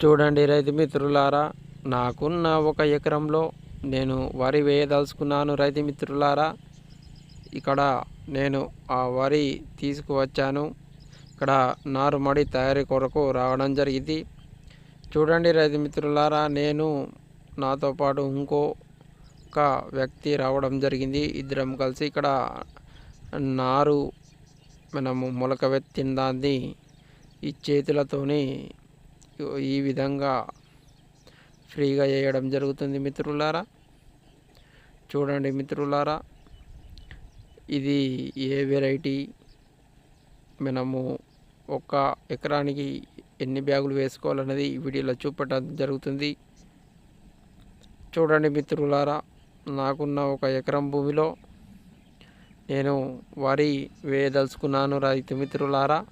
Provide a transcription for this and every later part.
చూడండి రైతు మిత్రులారా నాకున్న ఒక ఎకరంలో నేను వరి వేయదలుచుకున్నాను రైతు మిత్రులారా. ఇక్కడ నేను ఆ వరి తీసుకువచ్చాను. ఇక్కడ నారుమడి తయారీ కొరకు రావడం జరిగింది. చూడండి రైతు మిత్రులారా నేను నాతో పాటు ఇంకో ఒక వ్యక్తి రావడం జరిగింది. ఇద్దరం కలిసి ఇక్కడ నారు మనము మొలకవెత్తిన దాన్ని ఈ చేతులతోని ఈ విధంగా ఫ్రీగా చేయడం జరుగుతుంది మిత్రులారా. చూడండి మిత్రులారా ఇది ఏ వెరైటీ? మనము ఒక ఎకరానికి ఎన్ని బ్యాగులు వేసుకోవాలన్నది వీడియోలో చూపడం జరుగుతుంది. చూడండి మిత్రులారా నాకున్న ఒక ఎకరం భూమిలో నేను వరి వేయదలుచుకున్నాను రైతు మిత్రులారా.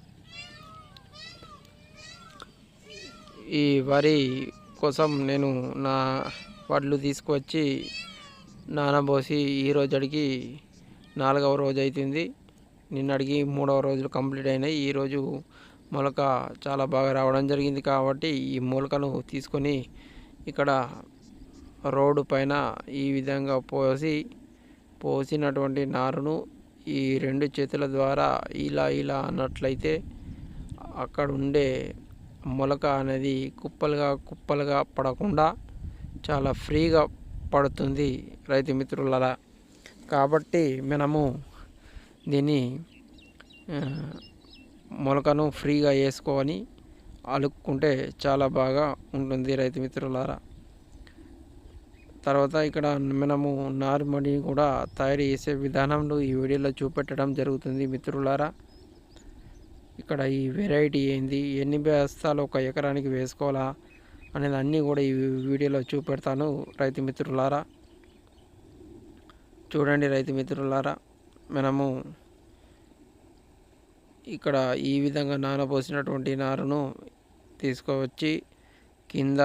ఈ వరి కోసం నేను నా వడ్లు తీసుకువచ్చి నానబోసి ఈ రోజుడికి నాలుగవ రోజు అవుతుంది నిన్నటికి మూడవ రోజులు కంప్లీట్ అయినాయి. ఈరోజు మొలక చాలా బాగా రావడం జరిగింది కాబట్టి ఈ మొలకను తీసుకొని ఇక్కడ రోడ్డు పైన ఈ విధంగా పోసి పోసినటువంటి నారును ఈ రెండు చేతుల ద్వారా ఇలా ఇలా అన్నట్లయితే అక్కడ ఉండే మొలక అనేది కుప్పలుగా కుప్పలుగా పడకుండా చాలా ఫ్రీగా పడుతుంది రైతు మిత్రులలా కాబట్టి మనము దీన్ని మొలకను ఫ్రీగా వేసుకొని అలుక్కుంటే చాలా బాగా ఉంటుంది రైతు మిత్రులారా. తర్వాత ఇక్కడ మనము నారుమడిని కూడా తయారు చేసే విధానంలో ఈ వీడియోలో చూపెట్టడం జరుగుతుంది మిత్రులారా. ఇక్కడ ఈ వెరైటీ ఏంది? ఎన్ని బస్తాలు ఒక ఎకరానికి వేసుకోవాలా? అనేది అన్నీ కూడా ఈ వీడియోలో చూపెడతాను రైతు మిత్రులారా. చూడండి రైతు మిత్రులారా మనము ఇక్కడ ఈ విధంగా నానబోసినటువంటి నారును తీసుకువచ్చి కింద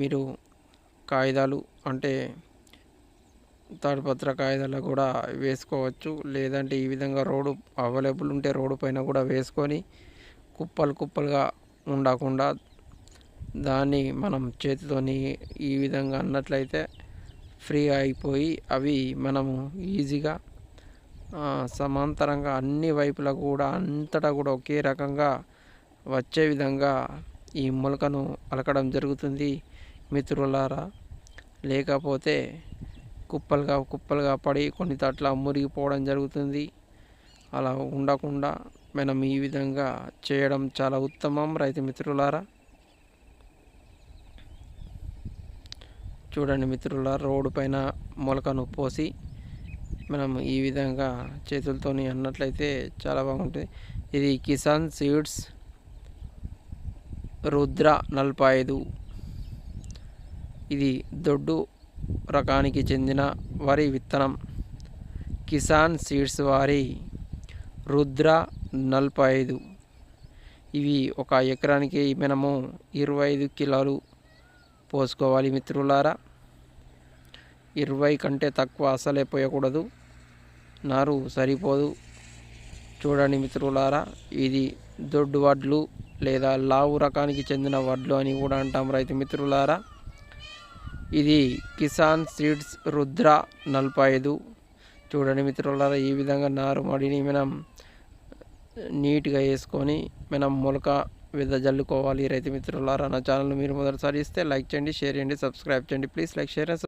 మీరు కాగితాలు అంటే తాడిపత్ర కాగితాలు కూడా వేసుకోవచ్చు. లేదంటే ఈ విధంగా రోడ్డు అవైలబుల్ ఉంటే రోడ్డు పైన కూడా వేసుకొని కుప్పలు కుప్పలుగా ఉండకుండా దాన్ని మనం చేతితోని ఈ విధంగా అన్నట్లయితే ఫ్రీ అయిపోయి అవి మనము ఈజీగా సమాంతరంగా అన్ని వైపులా కూడా అంతటా కూడా ఒకే రకంగా వచ్చే విధంగా ఈ మొలకను అలకడం జరుగుతుంది. మిత్రులారా లేకపోతే కుప్పలుగా కుప్పలుగా పడి కొన్ని తట్ల మురిగిపోవడం జరుగుతుంది. అలా ఉండకుండా మనం ఈ విధంగా చేయడం చాలా ఉత్తమం. రైతు మిత్రులారా చూడండి మిత్రుల రోడ్డు పైన మొలకను పోసి మనం ఈ విధంగా చేతులతోని అన్నట్లయితే చాలా బాగుంటుంది. ఇది కిసాన్ సీడ్స్ రుద్ర నలభై ఐదు. ఇది దొడ్డు రకానికి చెందిన వరి విత్తనం. కిసాన్ సీడ్స్ వారి రుద్ర నలభై ఐదు. ఇవి ఒక ఎకరానికి మనము ఇరవై ఐదు కిలోలు పోసుకోవాలి మిత్రులారా. ఇరవై కంటే తక్కువ అసలే పోయకూడదు. నారు సరిపోదు. చూడండి మిత్రులారా ఇది దొడ్డు వడ్లు లేదా లావు రకానికి చెందిన వడ్లు అని కూడా అంటాం రైతు మిత్రులారా. ఇది కిసాన్ సీడ్స్ రుద్ర నలభై ఐదు. చూడండి మిత్రులారా ఈ విధంగా నారు మడిని మనం నీట్గా వేసుకొని మనం మొలక విధ జల్లుకోవాలి. రైతు మిత్రులారా నా ఛానల్ మీరు మొదటిసారి ఇస్తే లైక్ చేయండి షేర్ చేయండి సబ్స్క్రైబ్ చేయండి. Please like share